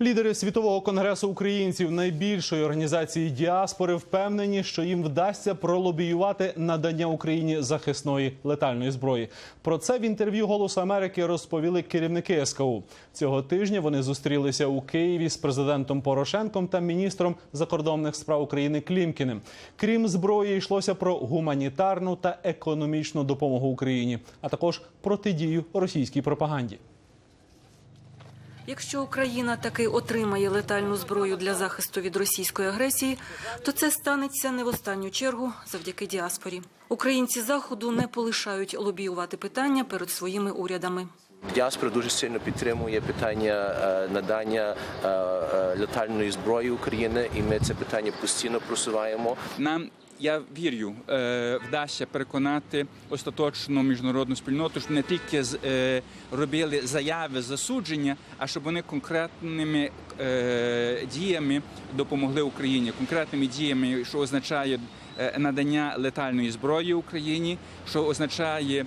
Лідери світового конгресу українців найбільшої організації діаспори впевнені, що їм вдасться пролобіювати надання Україні захисної летальної зброї. Про це в інтерв'ю «Голосу Америки розповіли керівники СКУ. Цього тижня вони зустрілися у Києві з президентом Порошенком та міністром закордонних справ України Клімкіним. Крім зброї, йшлося про гуманітарну та економічну допомогу Україні, а також протидію російській пропаганді. Якщо Україна таки отримає летальну зброю для захисту від російської агресії, то це станеться не в останню чергу завдяки діаспорі. Українці заходу не полишають лобіювати питання перед своїми урядами. Діаспора дуже сильно підтримує питання е, надання е, е, летальної зброї України, і ми це питання постійно просуваємо. Нам я вірю, е, вдасться переконати остаточно міжнародну спільноту, щоб не тільки е, робили заяви засудження, а щоб вони конкретними е, діями допомогли Україні, конкретними діями, що означає надання летальної зброї Україні, що означає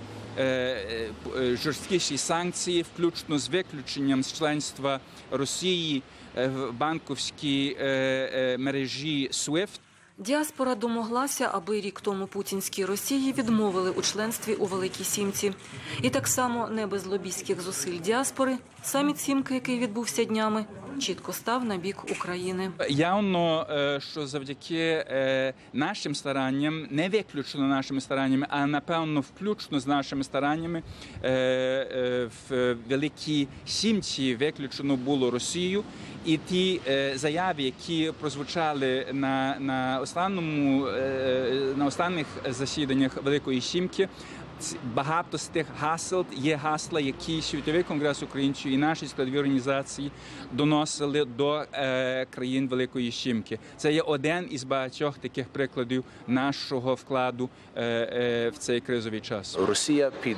жорсткіші санкції, включно з виключенням з членства Росії в банківській е, мережі SWIFT. Діаспора домоглася, аби рік тому путінській Росії відмовили у членстві у Великій Сімці. І так само не без лобійських зусиль діаспори саміт Сімки, який відбувся днями, чітко став на бік України. Явно, е, що завдяки е, нашим старанням, не виключно нашими стараннями, а напевно включно з нашими стараннями, е, в Великій Сімці виключено було Росію. І ті е, заяви, які прозвучали на, на останньому на останніх засіданнях Великої Сімки. Багато з тих гасел є гасла, які світовий конгрес українців і наші складові організації доносили до е, країн Великої Сімки. Це є один із багатьох таких прикладів нашого вкладу е, е, в цей кризовий час. Росія під,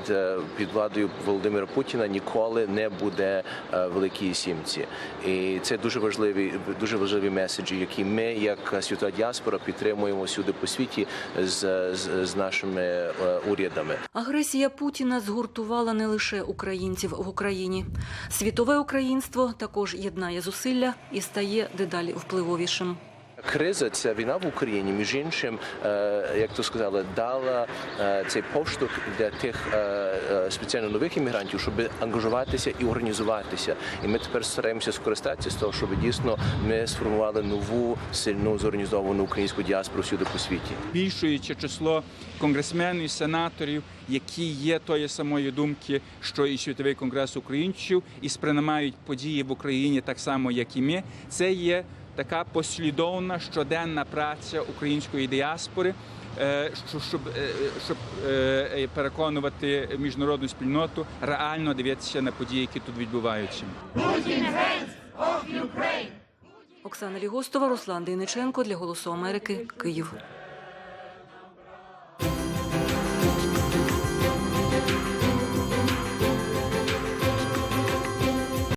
під владою Володимира Путіна ніколи не буде великій сімці, і це дуже важливі, дуже важливі меседжі, які ми, як світова діаспора, підтримуємо всюди по світі з, з, з нашими урядами. Агресія Путіна згуртувала не лише українців в Україні. Світове українство також єднає зусилля і стає дедалі впливовішим. Криза, ця війна в Україні, між іншим, е, як то сказали, дала е, цей поштовх для тих е, спеціально нових іммігрантів, щоб ангажуватися і організуватися. І ми тепер стараємося скористатися з того, щоб дійсно ми сформували нову сильну зорганізовану українську діаспору всюди по світі. збільшуючи число конгресменів, і сенаторів, які є тої самої думки, що і світовий конгрес українців, і сприймають події в Україні так само, як і ми. Це є така послідовна щоденна праця української діаспори. е, що- Щоб, е, щоб е, переконувати міжнародну спільноту реально дивитися на події, які тут відбуваються. Оксана Лігостова, Руслан Дейниченко для Голосу Америки, Київ.